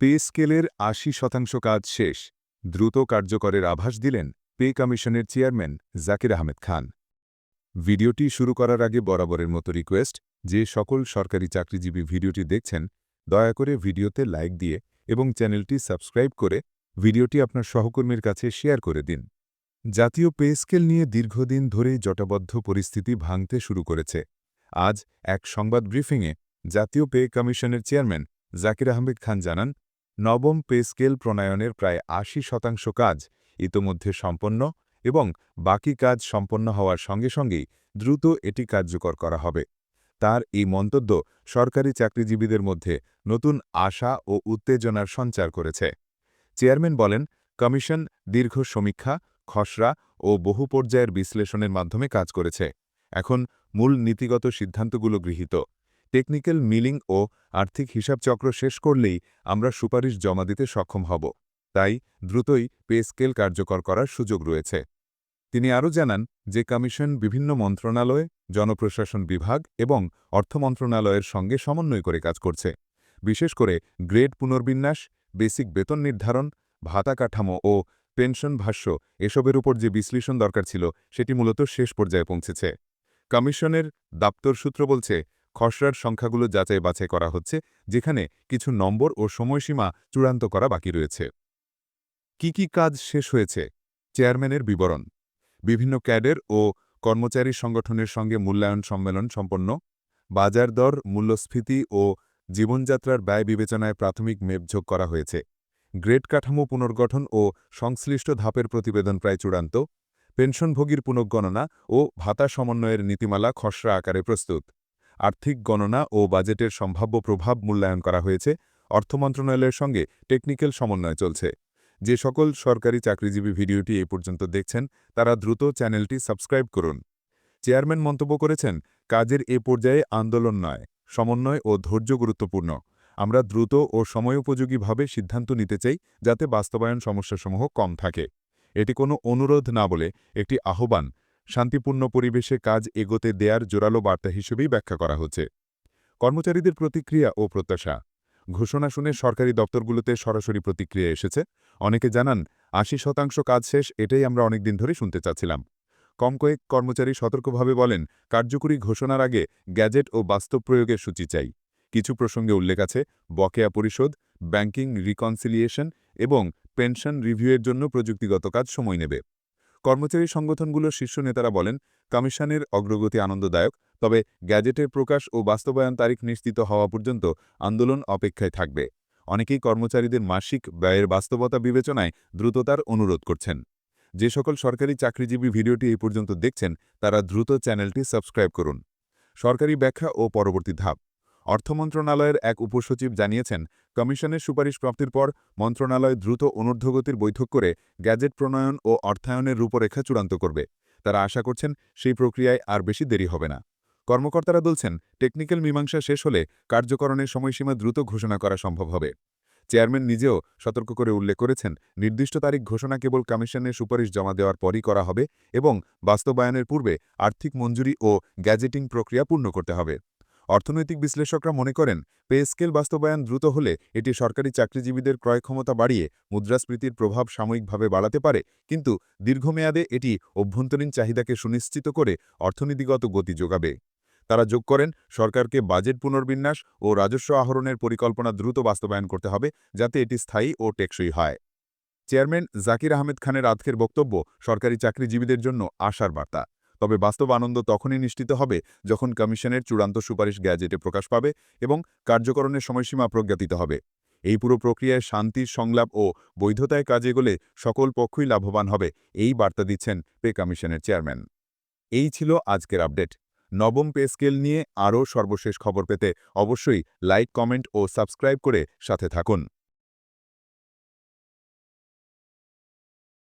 Pay স্কেলের আশি শতাংশ কাজ শেষ। দ্রুত কার্যকরের আভাস দিলেন পে কমিশনের চেয়ারম্যান জাকির আহমেদ খান। ভিডিওটি শুরু করার আগে বরাবরের মতো রিকোয়েস্ট যে সকল সরকারি চাকরিজীবী ভিডিওটি দেখছেন, দয়া করে ভিডিওতে লাইক দিয়ে এবং চ্যানেলটি সাবস্ক্রাইব করে ভিডিওটি আপনার সহকর্মীর কাছে শেয়ার করে দিন। জাতীয় পে স্কেল নিয়ে দীর্ঘদিন ধরেই জটাবদ্ধ পরিস্থিতি ভাঙতে শুরু করেছে। আজ এক সংবাদ ব্রিফিংয়ে জাতীয় পে কমিশনের চেয়ারম্যান জাকির আহমেদ খান জানান নবম পে স্কেল প্রণয়নের প্রায় আশি শতাংশ কাজ ইতোমধ্যে সম্পন্ন এবং বাকি কাজ সম্পন্ন হওয়ার সঙ্গে সঙ্গেই দ্রুত এটি কার্যকর করা হবে। তার এই মন্তব্য সরকারি চাকরিজীবীদের মধ্যে নতুন আশা ও উত্তেজনার সঞ্চার করেছে। চেয়ারম্যান বলেন, কমিশন দীর্ঘ সমীক্ষা, খসড়া ও বহু পর্যায়ের বিশ্লেষণের মাধ্যমে কাজ করেছে। এখন মূল নীতিগত সিদ্ধান্তগুলো গৃহীত। টেকনিক্যাল মিলিং ও আর্থিক হিসাবচক্র শেষ করলেই আমরা সুপারিশ জমা দিতে সক্ষম হব। তাই দ্রুতই পে স্কেল কার্যকর করার সুযোগ রয়েছে। তিনি আরও জানান যে কমিশন বিভিন্ন মন্ত্রণালয়, জনপ্রশাসন বিভাগ এবং অর্থ মন্ত্রণালয়ের সঙ্গে সমন্বয় করে কাজ করছে। বিশেষ করে গ্রেড পুনর্বিন্যাস, বেসিক বেতন নির্ধারণ, ভাতা কাঠামো ও পেনশন ভাষ্য এসবের উপর যে বিশ্লেষণ দরকার ছিল, সেটি মূলত শেষ পর্যায়ে পৌঁছেছে। কমিশনের দাপ্তর সূত্র বলছে খসড়ার সংখ্যাগুলো যাচাই বাছাই করা হচ্ছে, যেখানে কিছু নম্বর ও সময়সীমা চূড়ান্ত করা বাকি রয়েছে। কি কি কাজ শেষ হয়েছে? চেয়ারম্যানের বিবরণ। বিভিন্ন ক্যাডের ও কর্মচারী সংগঠনের সঙ্গে মূল্যায়ন সম্মেলন সম্পন্ন। বাজার দর, মূল্যস্ফীতি ও জীবনযাত্রার ব্যয় বিবেচনায় প্রাথমিক মেপঝোঁক করা হয়েছে। গ্রেড কাঠামো পুনর্গঠন ও সংশ্লিষ্ট ধাপের প্রতিবেদন প্রায় চূড়ান্ত। পেনশনভোগীর পুনঃগণনা ও ভাতা সমন্বয়ের নীতিমালা খসড়া আকারে প্রস্তুত। আর্থিক গণনা ও বাজেটের সম্ভাব্য প্রভাব মূল্যায়ন করা হয়েছে, অর্থ মন্ত্রণালয়ের সঙ্গে টেকনিক্যাল সমন্বয় চলছে। যে সকল সরকারি চাকরিজীবী ভিডিওটি এ পর্যন্ত দেখছেন, তারা দ্রুত চ্যানেলটি সাবস্ক্রাইব করুন। চেয়ারম্যান মন্তব্য করেছেন, কাজের এ পর্যায়ে আন্দোলন নয়, সমন্বয় ও ধৈর্য গুরুত্বপূর্ণ। আমরা দ্রুত ও সময়োপযোগীভাবে সিদ্ধান্ত নিতে চাই, যাতে বাস্তবায়ন সমস্যাসমূহ কম থাকে। এটি কোনো অনুরোধ না বলে একটি আহ্বান শান্তিপূর্ণ পরিবেশে কাজ এগোতে দেয়ার জোরালো বার্তা হিসেবেই ব্যাখ্যা করা হচ্ছে। কর্মচারীদের প্রতিক্রিয়া ও প্রত্যাশা। ঘোষণা শুনে সরকারি দপ্তরগুলোতে সরাসরি প্রতিক্রিয়া এসেছে। অনেকে জানান, আশি শতাংশ কাজ শেষ, এটাই আমরা অনেকদিন ধরে শুনতে চাচ্ছিলাম। কম কয়েক কর্মচারী সতর্কভাবে বলেন, কার্যকরী ঘোষণার আগে গ্যাজেট ও বাস্তব প্রয়োগের সূচি চাই। কিছু প্রসঙ্গে উল্লেখ আছে, বকেয়া পরিশোধ, ব্যাংকিং রিকনসিলিয়েশন এবং পেনশন রিভিউয়ের জন্য প্রযুক্তিগত কাজ সময় নেবে। কর্মচারী সংগঠনগুলোর শীর্ষ নেতারা বলেন, কমিশনের অগ্রগতি আনন্দদায়ক, তবে গ্যাজেটের প্রকাশ ও বাস্তবায়ন তারিখ নিশ্চিত হওয়া পর্যন্ত আন্দোলন অপেক্ষায় থাকবে। অনেকেই কর্মচারীদের মাসিক ব্যয়ের বাস্তবতা বিবেচনায় দ্রুততার অনুরোধ করছেন। যে সকল সরকারি চাকরিজীবী ভিডিওটি এই পর্যন্ত দেখছেন, তারা দ্রুত চ্যানেলটি সাবস্ক্রাইব করুন। সরকারি ব্যাখ্যা ও পরবর্তী ধাপ। অর্থ মন্ত্রণালয়ের এক উপসচিব জানিয়েছেন কমিশনের সুপারিশ প্রাপ্তির পর মন্ত্রণালয় দ্রুত অনুর্ধ্বগতির বৈঠক করে গ্যাজেট প্রণয়ন ও অর্থায়নের রূপরেখা চূড়ান্ত করবে। তারা আশা করছেন সেই প্রক্রিয়ায় আর বেশি দেরি হবে না। কর্মকর্তারা বলছেন, টেকনিক্যাল মীমাংসা শেষ হলে কার্যকরণের সময়সীমা দ্রুত ঘোষণা করা সম্ভব হবে। চেয়ারম্যান নিজেও সতর্ক করে উল্লেখ করেছেন, নির্দিষ্ট তারিখ ঘোষণা কেবল কমিশনের সুপারিশ জমা দেওয়ার পরই করা হবে এবং বাস্তবায়নের পূর্বে আর্থিক মঞ্জুরি ও গ্যাজেটিং প্রক্রিয়া পূর্ণ করতে হবে। অর্থনৈতিক বিশ্লেষকরা মনে করেন, পে স্কেল বাস্তবায়ন দ্রুত হলে এটি সরকারি চাকরিজীবীদের ক্রয় ক্ষমতা বাড়িয়ে মুদ্রাস্ফীতির প্রভাব সাময়িকভাবে বাড়াতে পারে। কিন্তু দীর্ঘমেয়াদে এটি অভ্যন্তরীণ চাহিদাকে সুনিশ্চিত করে অর্থনীতিগত গতি যোগাবে। তারা যোগ করেন, সরকারকে বাজেট পুনর্বিন্যাস ও রাজস্ব আহরণের পরিকল্পনা দ্রুত বাস্তবায়ন করতে হবে, যাতে এটি স্থায়ী ও টেকসই হয়। চেয়ারম্যান জাকির আহমেদ খানের আজকের বক্তব্য, সরকারি চাকরিজীবীদের জন্য আশার বার্তা। তবে বাস্তব আনন্দ তখনই নিশ্চিত হবে যখন কমিশনের চূড়ান্ত সুপারিশ গ্যাজেটে প্রকাশ পাবে এবং কার্যকরণের সময়সীমা প্রজ্ঞাতিত হবে। এই পুরো প্রক্রিয়ায় শান্তির সংলাপ ও বৈধতায় কাজে গেলে সকল পক্ষই লাভবান হবে, এই বার্তা দিচ্ছেন পে কমিশনের চেয়ারম্যান। এই ছিল আজকের আপডেট। নবম পে স্কেল নিয়ে আরও সর্বশেষ খবর পেতে অবশ্যই লাইক, কমেন্ট ও সাবস্ক্রাইব করে সাথে থাকুন।